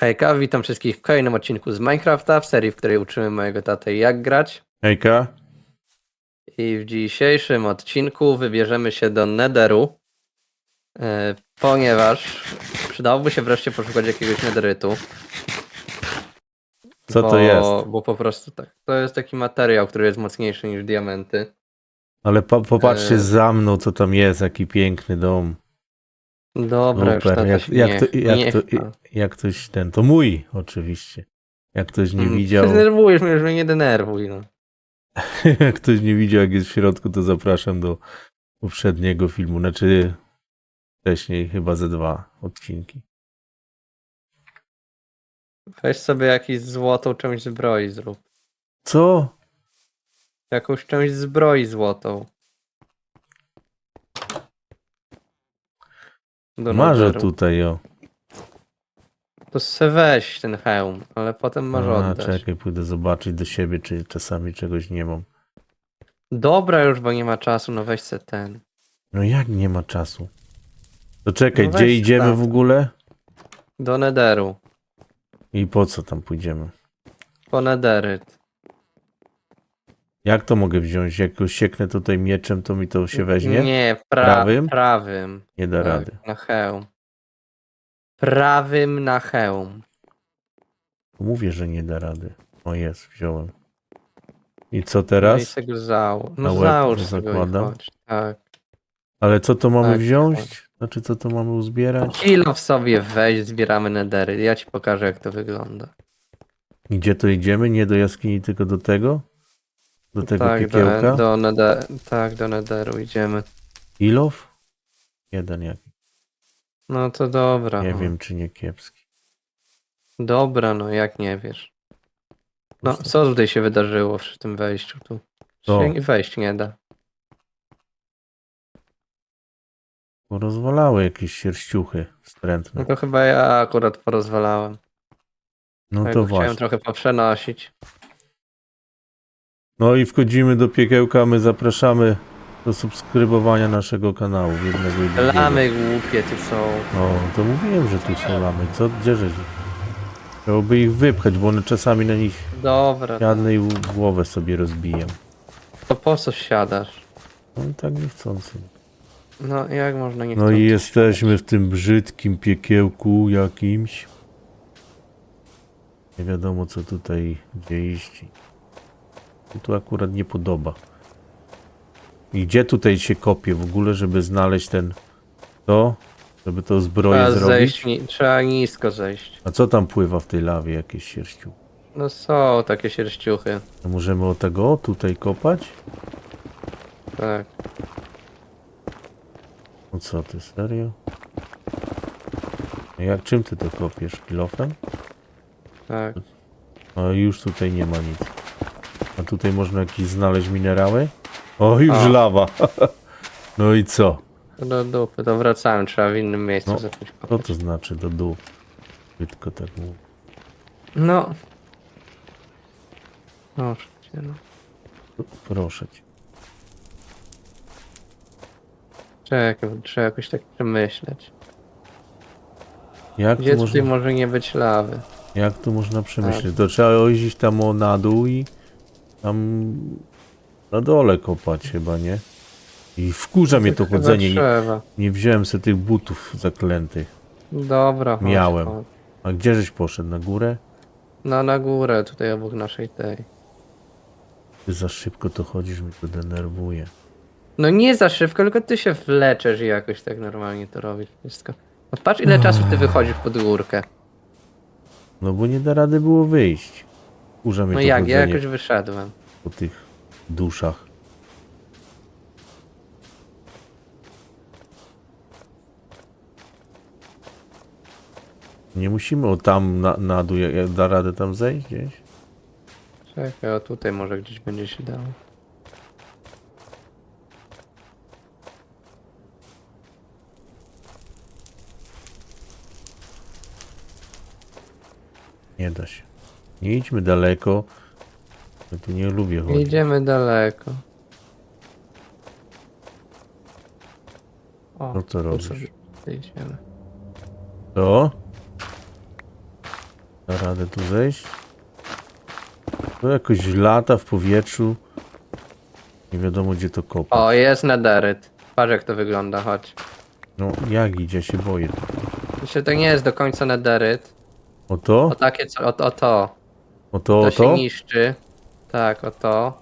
Hejka, witam wszystkich w kolejnym odcinku z Minecrafta, w serii, w której uczymy mojego tatę jak grać. Hejka. I w dzisiejszym odcinku wybierzemy się do Netheru, e, ponieważ przydałoby się wreszcie poszukać jakiegoś Netherytu. Co bo, to jest? Bo po prostu tak, to jest taki materiał, który jest mocniejszy niż diamenty. Ale po, popatrzcie E. za mną, co tam jest, jaki piękny dom. Dobra, już Super. tata Jak, się jak, nie, to, jak, to, jak ktoś ten, to mój oczywiście. Jak ktoś nie Mm, widział, Ty denerwujesz mnie, już mnie nie denerwuj. No. jak ktoś nie widział, jak jest w środku, to zapraszam do poprzedniego filmu, znaczy wcześniej chyba ze dwa odcinki. Weź sobie jakąś złotą część zbroi zrób. Co? Jakąś część zbroi złotą. Do Marzę tutaj, o. To se weź ten hełm, ale potem masz A, oddać. czekaj, pójdę zobaczyć do siebie, czy czasami czegoś nie mam. Dobra już, bo nie ma czasu, no weź se ten. No jak nie ma czasu? To czekaj, No gdzie weź idziemy tam. w ogóle? Do Netheru. I po co tam pójdziemy? Po Netheryt. Jak to mogę wziąć? Jak go sieknę tutaj mieczem, to mi to się weźmie? Nie, pra Prawym? prawym. Nie da Tak, rady. Na hełm. Prawym na hełm. Mówię, że nie da rady. O jest, wziąłem. I co No i teraz? go załóż. Na No łeb załóż i zakładam. chodź. Tak. Ale co to mamy Tak, wziąć? Znaczy, co to mamy uzbierać? Kilo w sobie weź, zbieramy nedery. Ja ci pokażę, jak to wygląda. I Gdzie to idziemy? Nie do jaskini, tylko do tego? Do tego tak, piekiełka? do, do neder, tak, do nederu idziemy. Ilow? Jeden jak. No to dobra. Nie no. wiem, czy nie kiepski. Dobra, no jak nie wiesz. No, co tutaj się wydarzyło przy tym wejściu tu? Co? Się wejść nie da. Porozwalały jakieś sierściuchy No wstrętne. to chyba ja akurat porozwalałem. No Ja to go chciałem właśnie. trochę poprzenosić. No i wchodzimy do piekiełka, my zapraszamy do subskrybowania naszego kanału jednego i drugiego. Lamy głupie tu są. No, to mówiłem, że tu są lamy. Co, gdzie żeś? Chciałoby ich wypchać, bo one czasami na nich Dobra, jadnej głowę sobie rozbiją. to po co siadasz? No i tak niechcący. No jak można nie No i jesteśmy w tym brzydkim piekiełku jakimś. Nie wiadomo co tutaj gdzie iść. Mi tu akurat nie podoba. I gdzie tutaj się kopie w ogóle, żeby znaleźć ten to? Żeby to zbroję Trzeba zrobić? zejść, ni- trzeba nisko zejść. A co tam pływa w tej lawie? Jakieś sierściu? No są takie sierściuchy. To możemy o tego tutaj kopać? Tak. No co ty, serio? A Jak czym ty to kopiesz? Kilofem? Tak. A już tutaj nie ma nic. A tutaj można jakieś znaleźć minerały? O, już A. lawa. No i co? Do dupy, to wracałem, trzeba w innym miejscu No, zacząć Co kopać. to znaczy do dół? Brzydko tak mówię. No. Proszę cię, no. Proszę cię. Czekaj, trzeba jakoś tak przemyśleć. Jak Gdzie tu, tutaj można, może nie być lawy? jak tu można przemyśleć? To trzeba iść tam o na dół i tam na dole kopać chyba, nie? I wkurza mnie to chodzenie. Nie, Trzeba. nie wziąłem sobie tych butów zaklętych. Dobra, chodź, Miałem. chodź. A gdzie żeś poszedł? Na górę? No na górę, tutaj obok naszej tej. Ty za szybko to chodzisz, mnie to denerwuje. No nie za szybko, tylko ty się wleczesz i jakoś tak normalnie to robisz wszystko. No patrz ile czasu ty wychodzisz pod górkę. No bo nie da rady było wyjść. Kurza mnie No to jak, ja chodzenie jakoś wyszedłem. Po tych duszach. Nie musimy o tam na, na dół, jak, jak da radę tam zejść gdzieś? Czekaj, o tutaj może gdzieś będzie się dało. Nie da się. Nie idźmy daleko. Ja tu nie lubię chodzić. Idziemy daleko. O, No co tu robisz? sobie idziemy. To? Da radę tu zejść? To jakoś lata w powietrzu. Nie wiadomo gdzie to kopa. O, jest nederyt. Patrz jak to wygląda, chodź. No jak idzie, się boję. Myślę, to nie jest do końca nederyt. O to? O takie, co, o, o to. O to, To o się to? niszczy. Tak, o to.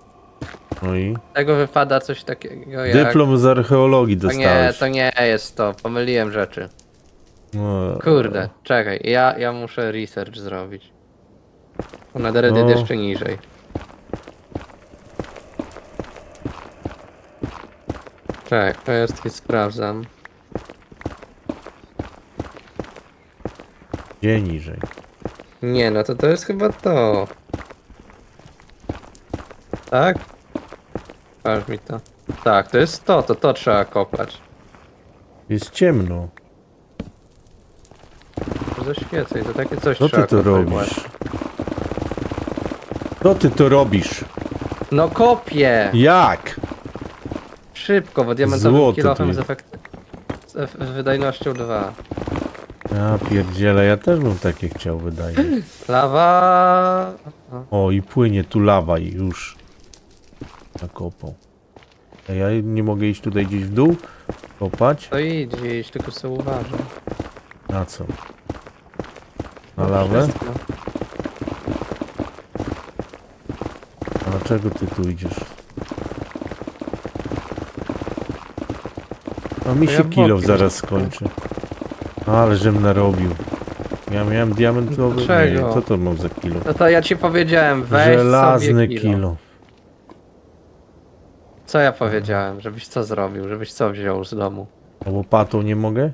No i? Z tego wypada coś takiego jak... Dyplom z archeologii To nie, dostałeś. to nie jest to. Pomyliłem rzeczy. No, Kurde, czekaj, ja, ja muszę research zrobić. Bo nederyt No. jest jeszcze niżej. Czekaj, to jest i sprawdzam. Gdzie niżej? Nie, no to to jest chyba to. Tak? Patrz mi to. Tak, to jest to, to to trzeba kopać. Jest ciemno. To zaświecaj, to takie coś Co trzeba ty to kopać robisz? właśnie. Co ty to robisz? No kopię! Jak? Szybko, bo diamentowym Złoto tu kilofem z, jest. efekt... z, ef... wydajnością 2. Ja pierdzielę, ja też bym takie chciał, wydaje. Lawa... O, i płynie tu lawa i już. Nakopał. A ja nie mogę iść tutaj gdzieś w dół? Kopać? To idź gdzieś, tylko sobie uważaj. Na co? Na lawę? Wszystko. A dlaczego ty tu idziesz? A mi To się ja kilof bokiem zaraz skończy. Ale żem narobił. Ja miałem diamentowy. Dlaczego? Nie, co to mam za kilo? No to ja ci powiedziałem, weź Żelazny sobie kilo. kilo. Co ja powiedziałem? Żebyś co zrobił? Żebyś co wziął z domu? A łopatą nie mogę?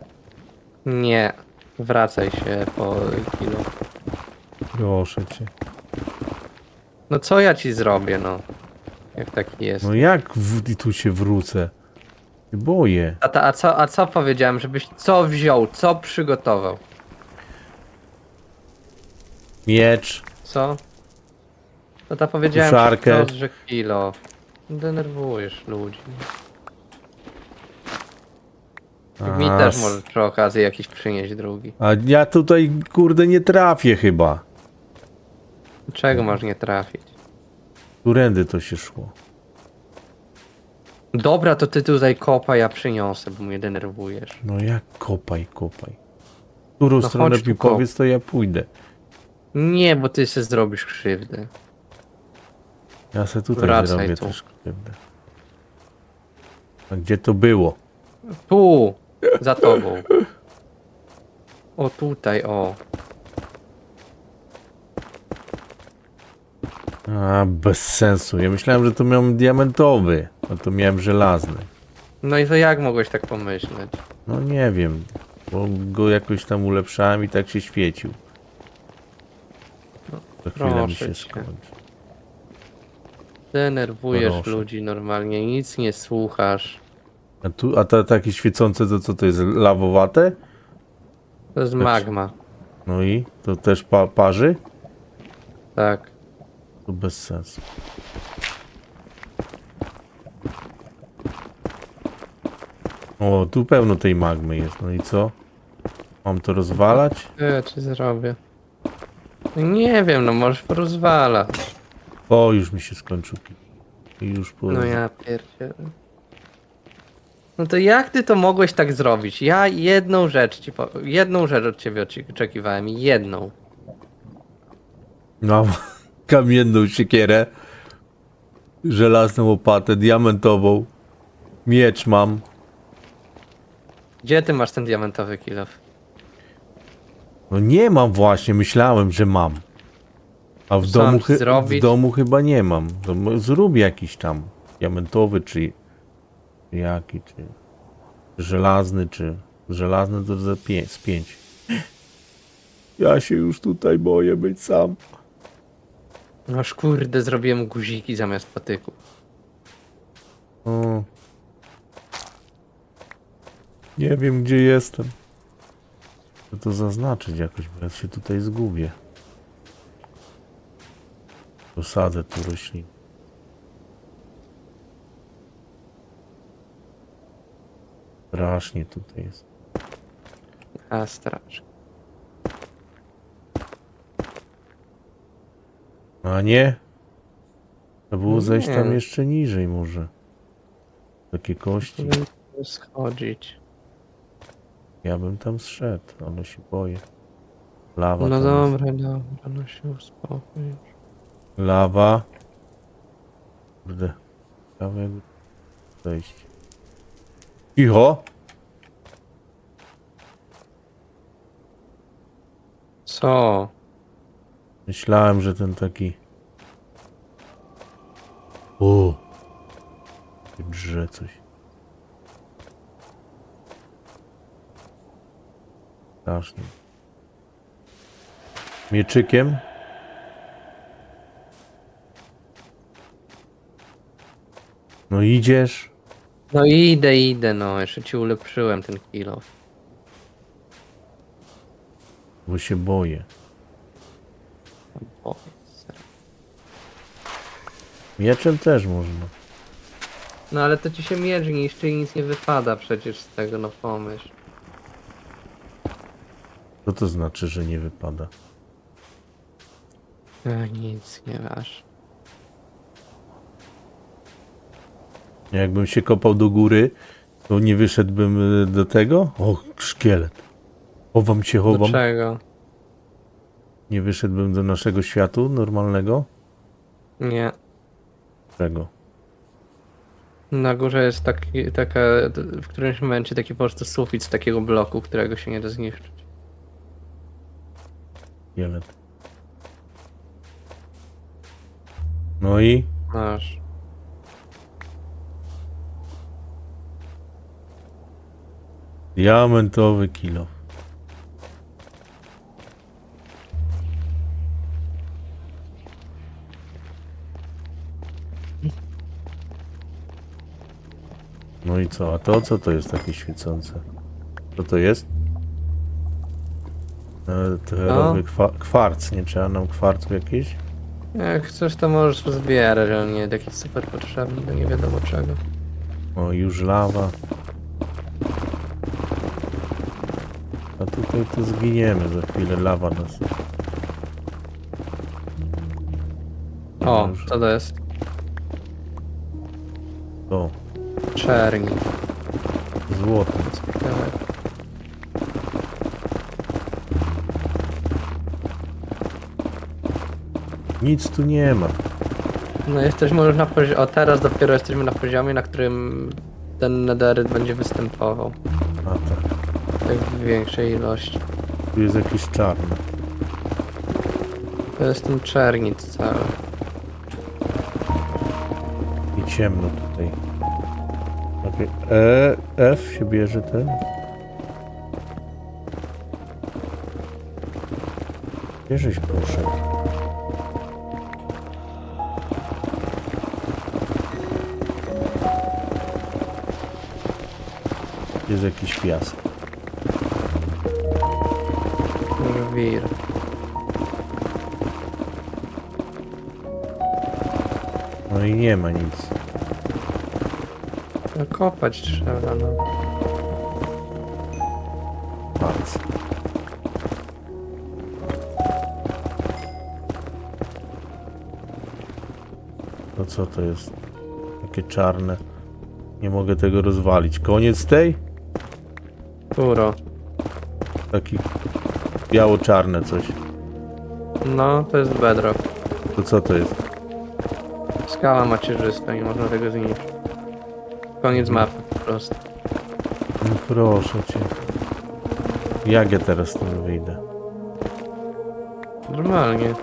Nie. Wracaj się po kilo. Proszę cię. No co ja ci zrobię, no? Jak taki jest. No jak w, i tu się wrócę? Się Boję. A, ta, a, co, a co powiedziałem? Żebyś co wziął? Co przygotował? Miecz. Co? No to powiedziałem, Suszarkę. że, że kilo. Denerwujesz ludzi. Mi A, też s- może przy okazji jakiś przynieść drugi. A ja tutaj kurde nie trafię chyba. Czego masz nie trafić? Którędy to się szło? Dobra, to ty tutaj kopa, ja przyniosę, bo mnie denerwujesz. No jak kopaj, kopaj. Którą No stronę chodź mi kop. powiedz, to ja pójdę. Nie, bo ty się zrobisz krzywdę. Ja se tutaj Wracaj zrobię tu. krzywdę. A gdzie to było? Tu! Za tobą. O tutaj, o. A, bez sensu. Ja myślałem, że to miałem diamentowy, a to miałem żelazny. No i to jak mogłeś tak pomyśleć? No nie wiem, bo go jakoś tam ulepszałem i tak się świecił. Za chwilę mi proszę się cię. skończy. Denerwujesz Proszę. ludzi normalnie, nic nie słuchasz. A tu, a te takie świecące to co to jest? Lawowate? To jest magma. No i? To też pa parzy? Tak. To bez sensu. O, tu pełno tej magmy jest. No i co? Mam to rozwalać? Co ja ci zrobię? Nie wiem, no możesz porozwalać. O, już mi się skończył. I już po... No ja pierdzielę. No to jak ty to mogłeś tak zrobić? Ja jedną rzecz ci po... jedną rzecz od ciebie oczekiwałem, jedną. Mam kamienną siekierę, żelazną łopatę, diamentową, miecz mam. Gdzie ty masz ten diamentowy kilof? No nie mam właśnie, myślałem, że mam. A w, domu, chy- w zrobić? domu chyba nie mam. To mo- zrób jakiś tam diamentowy, czy jaki, czy żelazny, czy żelazny to za pię- z pięć. Ja się już tutaj boję być sam. Noż kurde, zrobiłem guziki zamiast patyków. O. Nie wiem, gdzie jestem. Chcę to zaznaczyć jakoś, bo ja się tutaj zgubię. Posadzę tu roślin. Strasznie tutaj jest. A straż. A nie? To było Nie. zejść tam jeszcze niżej może. Takie kości. Będziemy schodzić. Ja bym tam zszedł, ale się boję. Lawa No tam jest. dobra, dobra, no się uspokój. Lawa. Kurde. Ciekawe jakby zejść. Cicho! Co? Myślałem, że ten taki... O! Drze coś. Strasznie. Mieczykiem? No idziesz? No idę, idę, no. Jeszcze ci ulepszyłem ten kilo. Bo się boję. O, Mieczem też można. No ale to ci się miecz niszczy i nic nie wypada przecież z tego, no pomyśl. Co to znaczy, że nie wypada? E, nic nie masz. Jakbym się kopał do góry, to nie wyszedłbym y, do tego? O, szkielet. Chowam się, chowam. Dlaczego? Nie wyszedłbym do naszego światu normalnego? Nie. Czego? Na górze jest taki, taka, w którymś momencie taki po prostu sufit z takiego bloku, którego się nie da zniszczyć. Szkielet. No i? Masz. Diamentowy kilo. No i co? A to co to jest takie świecące? Co to jest? E, Teherowy kwa kwarc, nie trzeba nam kwarcu jakieś? Jak chcesz, to możesz zbierać, ale nie taki super potrzebny nie wiadomo czego. O, już lawa. A tutaj to zginiemy za chwilę, lawa nas. O, co to jest? O, Czerni. złoto. Ciekawe. Nic tu nie ma. No jesteśmy już na poziomie, o teraz dopiero jesteśmy na poziomie, na którym ten nederyt będzie występował. Tak, w większej ilości. tu jest jakieś czarne. To jest ten czernic cały. I ciemno tutaj. Okay. E, F się bierze ten. Żeś poszedł? Jest jakiś piasek. Żwir. No i nie ma nic. No kopać trzeba, no. Palce. To co to jest? Takie czarne. Nie mogę tego rozwalić. Koniec tej? Kuro. Taki biało-czarne coś. No, to jest bedrock. To co to jest? Skala macierzysta, nie można tego zniszczyć. Koniec mapy po prostu. No proszę cię. Jak ja teraz stąd wyjdę? Normalnie.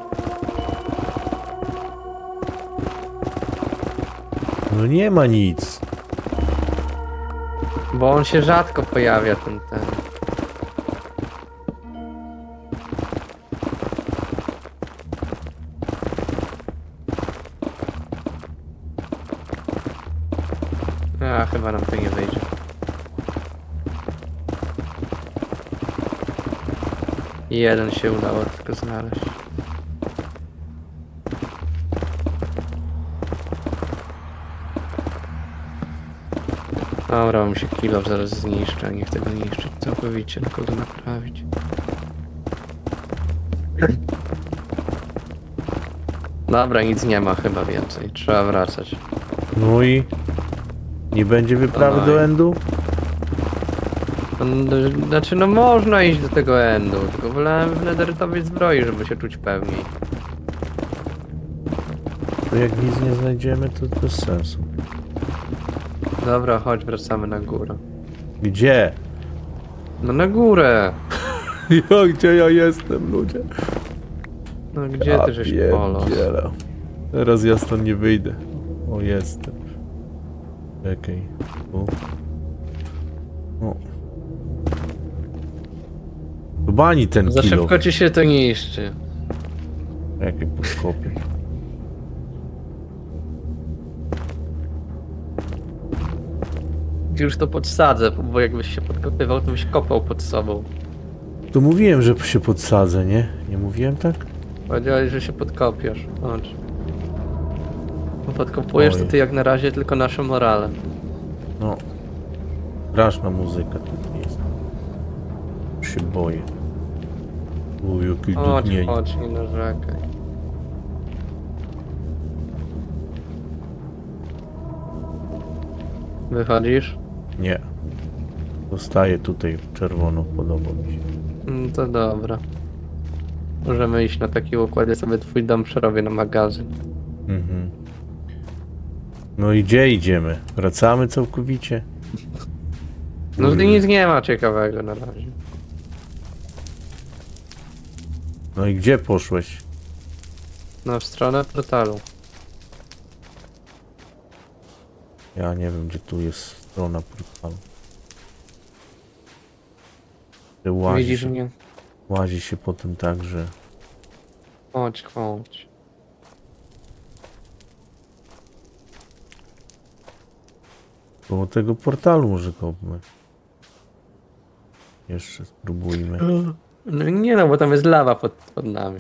No nie ma nic. Bo on się rzadko pojawia, ten, ten. A, chyba nam to nie wyjdzie. Jeden się udało tylko znaleźć. Dobra, mi się kilo zaraz zniszczy, nie chcę go niszczyć całkowicie, tylko go naprawić. Dobra, nic nie ma chyba więcej. Trzeba wracać. No i... Nie będzie wyprawy do Endu? No, Znaczy, no można iść do tego endu, tylko wolałem w nederytowej zbroi, żeby się czuć pewniej. To jak nic nie znajdziemy, to bez sensu. Dobra, chodź, wracamy na górę. Gdzie? No na górę! Ja, gdzie ja jestem, ludzie? No gdzie ty żeś polos? pierdzielę. Teraz ja stąd nie wyjdę. O, jestem. Czekaj. Tu. O. Chyba ani ten Za kilo. szybko ci się to niszczy. Jakie podkopie. Już to podsadzę, bo jakbyś się podkopywał, to byś kopał pod sobą. To mówiłem, że się podsadzę, nie? Nie mówiłem tak? Powiedziałeś, że się podkopiesz. Chodź. Podkopujesz to Oj. ty jak na razie tylko nasze morale. No. Straszna muzyka tu jest. Już się boję. O, jakie Chodź, chodź, nie narzekaj. Wychodzisz? Nie. Zostaję tutaj w czerwono, podoba mi się. Mm, To dobra. Możemy iść na taki układ, ja sobie twój dom przerobię na magazyn. Mhm. No i gdzie idziemy? Wracamy całkowicie? No Kurde. nic nie ma ciekawego na razie. No i gdzie poszłeś? W stronę portalu. Ja nie wiem, gdzie tu jest strona portalu. Ty Łazi Widzisz się, mnie? łazi się potem tak, że... Chodź, chodź. Koło tego portalu może kopmy. Jeszcze spróbujmy. No nie no, bo tam jest lawa pod, pod nami.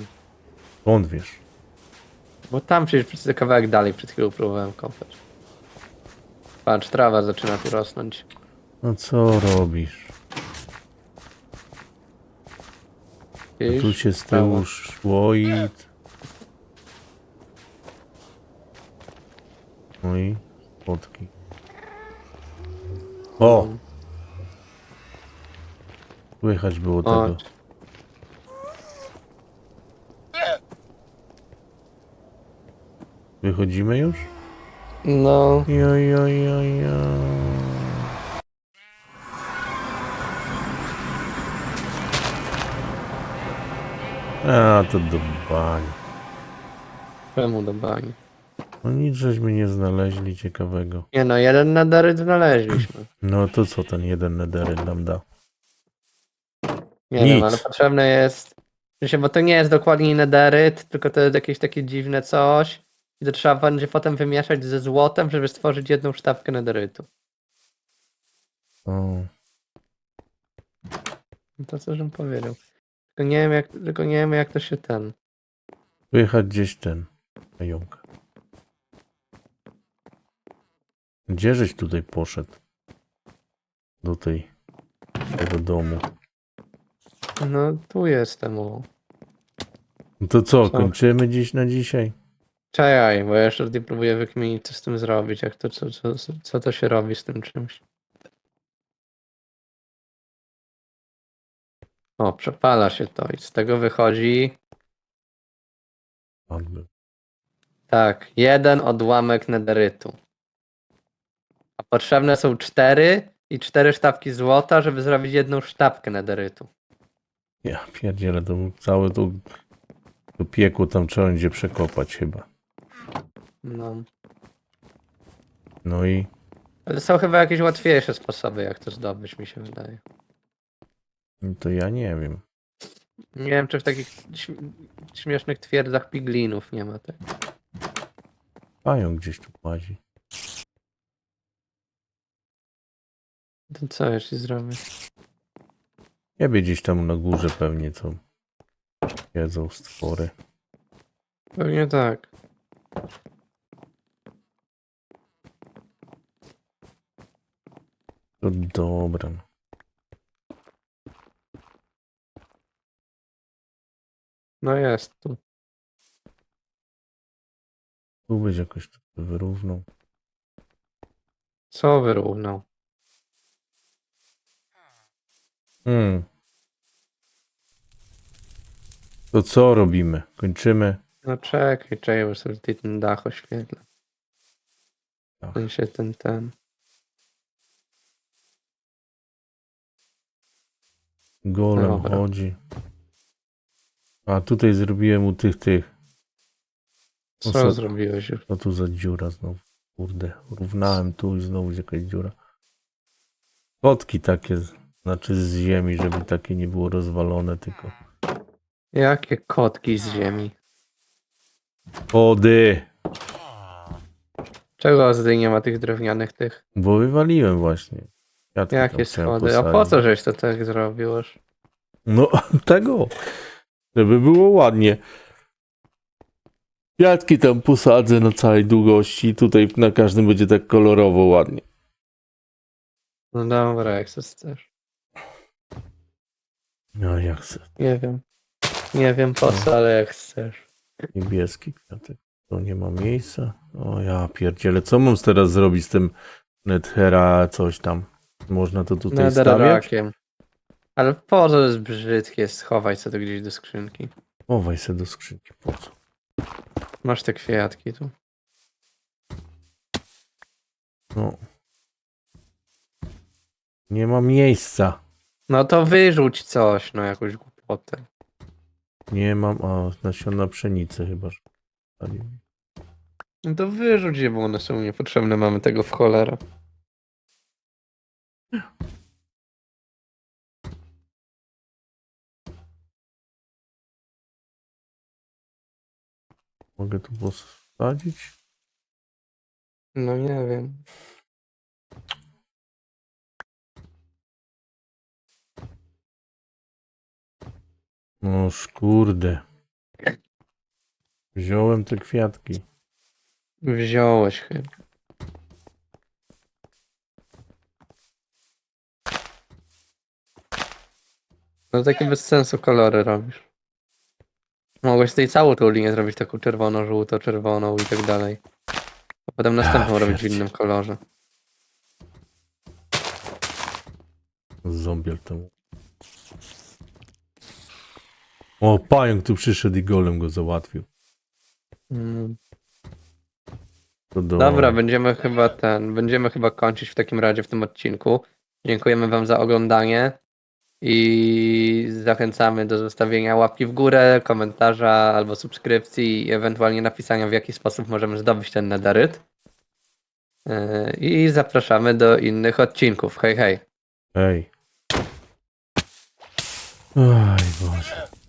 Skąd wiesz? Bo tam przecież przez kawałek dalej przed chwilą próbowałem kopać. Patrz, trawa zaczyna tu rosnąć. No co robisz? Tu się z tyłu szło i... No i fotki. O! Słychać było tego. Chodź. Wychodzimy już? No, Jo, jo, jo, jo. A, to do bani. czemu do bani? No nic żeśmy nie znaleźli ciekawego. Nie no, jeden nadaryt znaleźliśmy. No to co ten jeden nedery nam da? Nie Nic. wiem, ale potrzebne jest. Bo to nie jest dokładnie nederyt, tylko to jest jakieś takie dziwne coś. I to trzeba będzie potem wymieszać ze złotem, żeby stworzyć jedną sztabkę nederytu. O, No To co żem powiedział. Tylko nie wiem jak, tylko nie wiem jak to się ten. Słychać gdzieś ten pająk. Gdzie żeś tutaj poszedł? Do tej tego domu. No tu jestem o. No to co, Co? kończymy dziś na dzisiaj? Czekaj, bo ja jeszcze tutaj próbuję wykminić co z tym zrobić, jak to, co, co, co- to się robi z tym czymś. O, przepala się to i z tego wychodzi tak, jeden odłamek nederytu. A potrzebne są cztery i cztery sztabki złota, żeby zrobić jedną sztabkę nederytu. Ja pierdzielę, to całe to, to piekło tam trzeba będzie przekopać chyba. No. No i Ale są chyba jakieś łatwiejsze sposoby, jak to zdobyć, mi się wydaje. no to ja nie wiem. Nie wiem, czy w takich śm- śmiesznych twierdzach piglinów nie ma tak. Pająk gdzieś tu łazi. To co jeszcze zrobię? Jebie gdzieś tam na górze pewnie co jedzą stwory. Pewnie tak. To dobra. no. No jest tu. Tu być jakoś to wyrównał. Co wyrównał? Hmm. To co robimy? Kończymy? No czekaj, czekaj, bo sobie tutaj ten dach oświetlę. Dach. Ten się ten, ten. Golem Dobra. chodzi. A tutaj zrobiłem u tych, tych. Co co- zrobiłeś już? Co tu za dziura znowu? Kurde, równałem tu i znowu jakaś dziura. Kotki takie, z- znaczy z ziemi, żeby takie nie było rozwalone, tylko Jakie kotki z ziemi? Chody! Czego tutaj nie ma tych drewnianych tych? Bo wywaliłem właśnie. Kwiatki tam Jakie chciałem schody? A po posadzić. co żeś to tak zrobił? No, tego. Żeby było ładnie. Kwiatki tam posadzę na całej długości. Tutaj na każdym będzie tak kolorowo ładnie. No dobra, jak chcesz. No jak chcę. Nie wiem. Nie wiem po co, ale jak chcesz. Niebieski kwiatek. To nie ma miejsca. O ja pierdzielę. Co mam teraz zrobić z tym Nethera coś tam? Można to tutaj stawiać? Netherrackiem. Ale po co jest brzydkie? Schowaj sobie to gdzieś do skrzynki. Chowaj se do skrzynki. Po co? Masz te kwiatki tu. No. Nie ma miejsca. No to wyrzuć coś, no jakąś głupotę. Nie mam. A, nasiona pszenicy chyba. że. No to wyrzuć je, bo one są niepotrzebne, mamy tego w cholerę. Mogę tu posadzić? No nie wiem. Noż kurde. Wziąłem te kwiatki. Wziąłeś chyba. No takie bez sensu kolory robisz. Mogłeś tutaj całą tą linię zrobić taką czerwoną, żółto, czerwoną i tak dalej. A potem następną robić w innym kolorze. Zombiel temu. O, pająk tu przyszedł i golem go załatwił. Mm. To do... Dobra, będziemy chyba ten, będziemy chyba kończyć w takim razie w tym odcinku. Dziękujemy Wam za oglądanie i zachęcamy do zostawienia łapki w górę, komentarza albo subskrypcji i ewentualnie napisania w jaki sposób możemy zdobyć ten nadaryt. Yy, I zapraszamy do innych odcinków. Hej, hej. Ej. Oj Boże.